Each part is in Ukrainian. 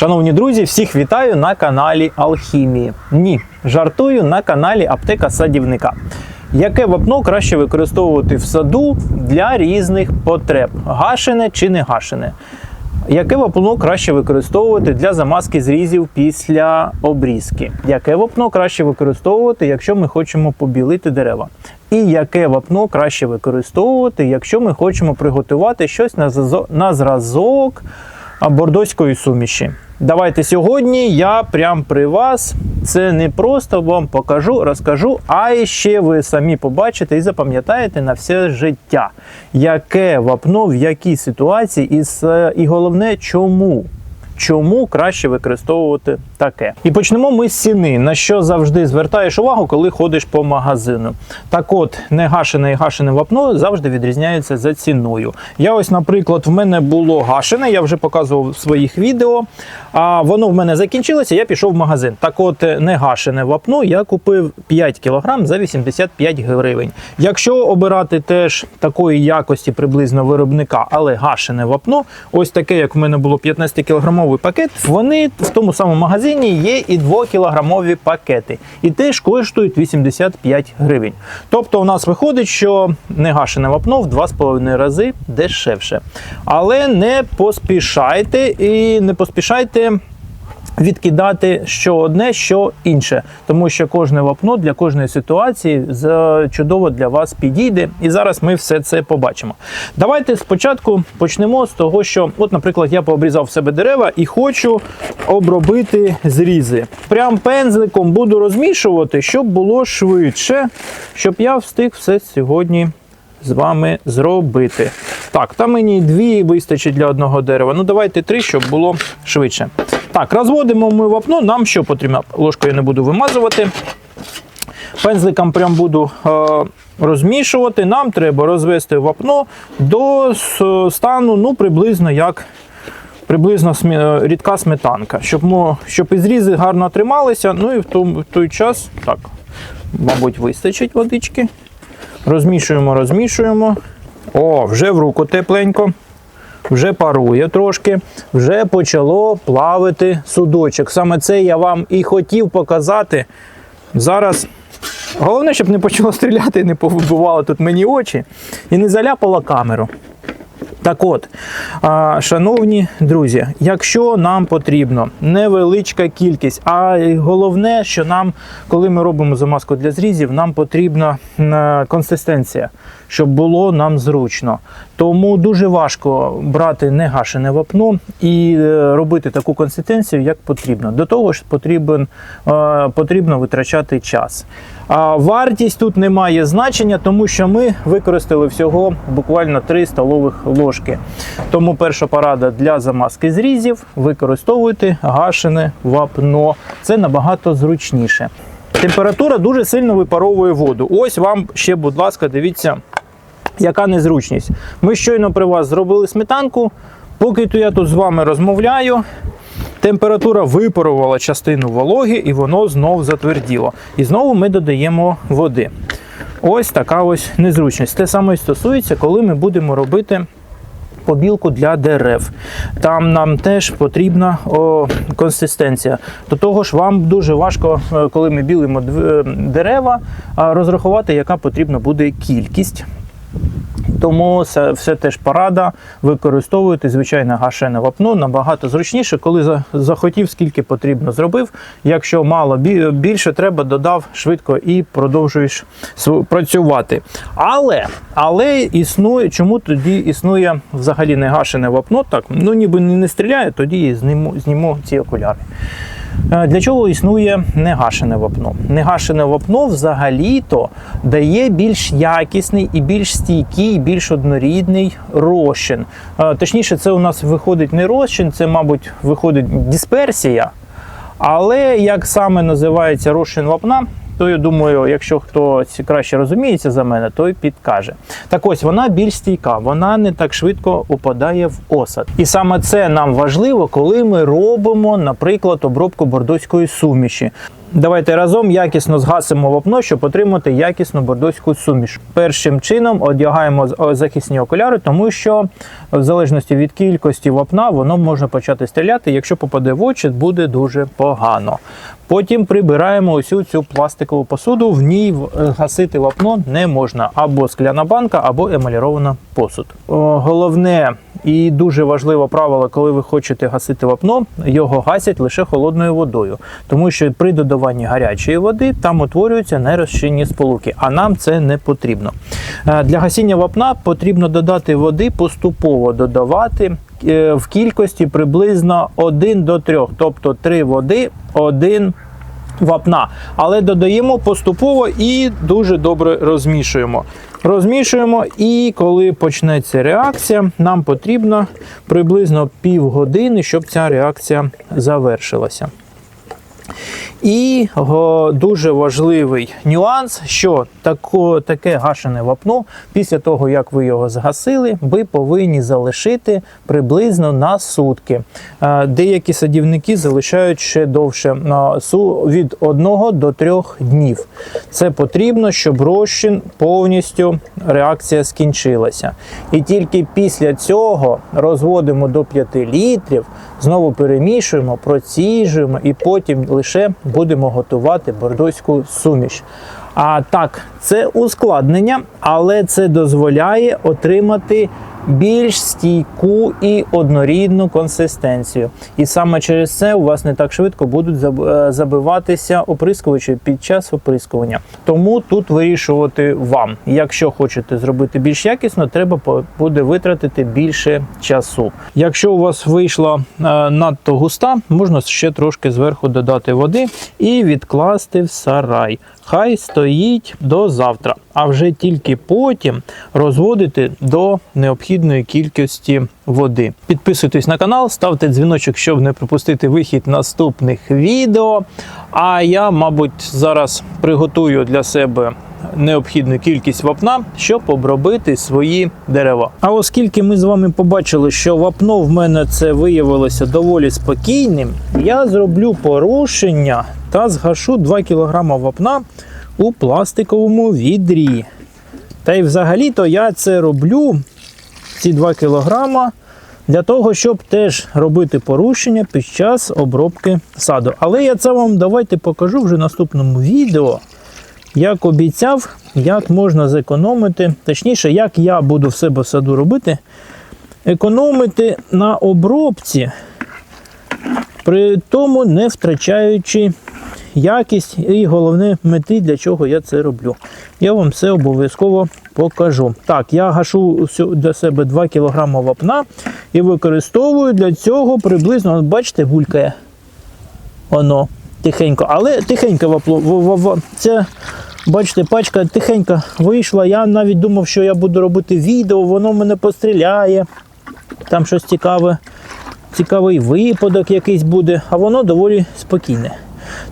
Шановні друзі, всіх вітаю на каналі Алхімії. Ні, жартую на каналі Аптека Садівника. Яке вапно краще використовувати в саду для різних потреб? Гашене чи не гашене? Яке вапно краще використовувати для замазки зрізів після обрізки? Яке вапно краще використовувати, якщо ми хочемо побілити дерева? І яке вапно краще використовувати, якщо ми хочемо приготувати щось на зразок бордоської суміші? Давайте сьогодні я прям при вас це не просто вам покажу, розкажу, а ще ви самі побачите і запам'ятаєте на все життя, яке вапно в якій ситуації, і, і головне, чому. Чому краще використовувати таке? І почнемо ми з ціни, на що завжди звертаєш увагу, коли ходиш по магазину. Так от, негашене і гашене вапно завжди відрізняються за ціною. Я ось, наприклад, в мене було гашене, я вже показував в своїх відео. А воно в мене закінчилося, я пішов в магазин. Так от, негашене вапно я купив 5 кг за 85 гривень. Якщо обирати теж такої якості приблизно виробника, але гашене вапно, ось таке, як в мене було 15-кілограмовий пакет, вони в тому самому магазині є і 2-кілограмові пакети. І теж коштують 85 гривень. Тобто у нас виходить, що негашене вапно в 2,5 рази дешевше. Але не поспішайте і не поспішайте відкидати що одне, що інше, тому що кожне вапно для кожної ситуації чудово для вас підійде. І зараз ми все це побачимо. Давайте спочатку почнемо з того, що, от, наприклад, я пообрізав в себе дерева і хочу обробити зрізи. Прям пензликом буду розмішувати, щоб було швидше, щоб я встиг все сьогодні з вами зробити. Так, там мені дві вистачить для одного дерева. Ну давайте три, щоб було швидше. Так, розводимо ми вапно. Нам що потрібно? Ложкою не буду вимазувати. Пензликом прям буду е, розмішувати. Нам треба розвести вапно до стану, ну, приблизно як приблизно смі- рідка сметанка, щоб, мо, щоб і зрізи гарно трималися. Ну і в, тому, в той час, так, мабуть, вистачить водички. Розмішуємо, розмішуємо. О, вже в руку тепленько. Вже парує трошки, вже почало плавити судочок. Саме це я вам і хотів показати. Зараз головне, щоб не почало стріляти, не повибивало тут мені очі і не заляпало камеру. Так от, шановні друзі, якщо нам потрібно невеличка кількість, а головне, що нам, коли ми робимо замазку для зрізів, нам потрібна консистенція, щоб було нам зручно. Тому дуже важко брати негашене вапно і е, робити таку консистенцію, як потрібно. До того ж, потрібен, е, потрібно витрачати час. Вартість тут не має значення, тому що ми використали всього буквально 3 столових ложки. Тому перша порада для замазки зрізів використовуйте гашене вапно. Це набагато зручніше. Температура дуже сильно випаровує воду. Ось вам ще, будь ласка, дивіться, яка незручність. Ми щойно при вас зробили сметанку. Поки то я тут з вами розмовляю, температура випарувала частину вологи і воно знов затверділо. І знову ми додаємо води. Ось така ось незручність. Те саме і стосується, коли ми будемо робити побілку для дерев. Там нам теж потрібна о, консистенція. До того ж, вам дуже важко, е, коли ми білимо е, дерева, розрахувати, яка потрібна буде кількість. Тому це все теж порада. Використовуйте звичайне гашене вапно набагато зручніше, коли захотів, скільки потрібно зробив. Якщо мало більше треба, додав швидко і продовжуєш працювати. Але, але існує, чому тоді існує взагалі не гашене вапно? Так, ну ніби не стріляє, тоді зніму, зніму ці окуляри. Е, Для чого існує негашене вапно? Негашене вапно взагалі-то дає більш якісний і більш стійкий, більш однорідний розчин. Е, Точніше, це у нас виходить не розчин, це, мабуть, виходить дисперсія. Але як саме називається розчин вапна, то я думаю, якщо хтось краще розуміється за мене, той підкаже. Так ось вона більш стійка, вона не так швидко упадає в осад. І саме це нам важливо, коли ми робимо, наприклад, обробку бордоської суміші. Давайте разом якісно згасимо вапно, щоб отримати якісну бордоську суміш. Першим чином одягаємо захисні окуляри, тому що в залежності від кількості вапна воно може почати стріляти. Якщо попаде в очі, буде дуже погано. Потім прибираємо усю цю пластикову посуду. В ній е, гасити вапно не можна або скляна банка, або емалірована посуд. Головне і дуже важливе правило, коли ви хочете гасити вапно, його гасять лише холодною водою, тому що при додаванні гарячої води там утворюються нерозчинні сполуки, а нам це не потрібно. Е, Для гасіння вапна потрібно додати води, поступово додавати е, в кількості приблизно 1 до 3, тобто 3 води, 1 вапна. Але додаємо поступово і дуже добре розмішуємо. Розмішуємо, і коли почнеться реакція, нам потрібно приблизно півгодини, щоб ця реакція завершилася. І о, дуже важливий нюанс, що тако, таке гашене вапно, після того, як ви його згасили, ви повинні залишити приблизно на сутки. Е, Деякі садівники залишають ще довше від 1 до 3 днів. Це потрібно, щоб розчин повністю реакція скінчилася. І тільки після цього розводимо до 5 літрів, знову перемішуємо, проціжуємо і потім лише будемо готувати бордоську суміш. А так, це ускладнення, але це дозволяє отримати більш стійку і однорідну консистенцію. І саме через це у вас не так швидко будуть е, забиватися оприскувачі під час оприскування. Тому тут вирішувати вам. Якщо хочете зробити більш якісно, треба буде витратити більше часу. Якщо у вас вийшла е, надто густа, можна ще трошки зверху додати води і відкласти в сарай. Хай стоїть до завтра, а вже тільки потім розводити до необхідної кількості води. Підписуйтесь на канал, ставте дзвіночок, щоб не пропустити вихід наступних відео. А я, мабуть, зараз приготую для себе необхідну кількість вапна, щоб обробити свої дерева. А оскільки ми з вами побачили, що вапно в мене це виявилося доволі спокійним, я зроблю порушення та згашу 2 кг вапна у пластиковому відрі. Та й взагалі-то я це роблю, ці 2 кг, для того, щоб теж робити порушення під час обробки саду. Але я це вам давайте покажу вже в наступному відео. Як обіцяв, як можна зекономити, точніше, як я буду в себе в саду робити, економити на обробці, при тому не втрачаючи якість і головне мети, для чого я це роблю. Я вам все обов'язково покажу. Так, я гашу для себе 2 кг вапна і використовую для цього приблизно, бачите, гулькає. Воно тихенько. Але тихенько вапло. Це, бачите, пачка тихенько вийшла. Я навіть думав, що я буду робити відео, воно мене постріляє. Там щось цікаве, цікавий випадок якийсь буде, а воно доволі спокійне.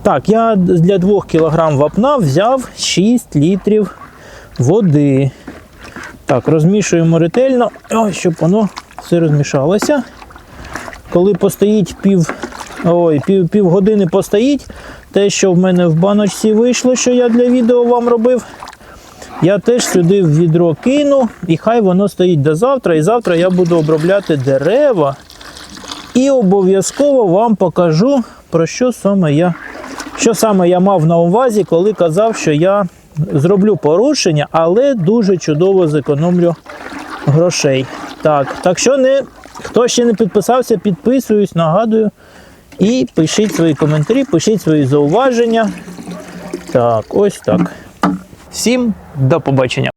Так, я для 2 кг вапна взяв 6 літрів води. Так, розмішуємо ретельно, щоб воно все розмішалося. Коли постоїть пів, ой, пів, пів години постоїть, те, що в мене в баночці вийшло, що я для відео вам робив, я теж сюди в відро кину, і хай воно стоїть до завтра. І завтра я буду обробляти дерева. І обов'язково вам покажу, про що саме я, що саме я мав на увазі, коли казав, що я зроблю порушення, але дуже чудово зекономлю грошей. Так, так що не, хто ще не підписався, підписуюсь, нагадую. І пишіть свої коментарі, пишіть свої зауваження. Так, ось так. Всім до побачення.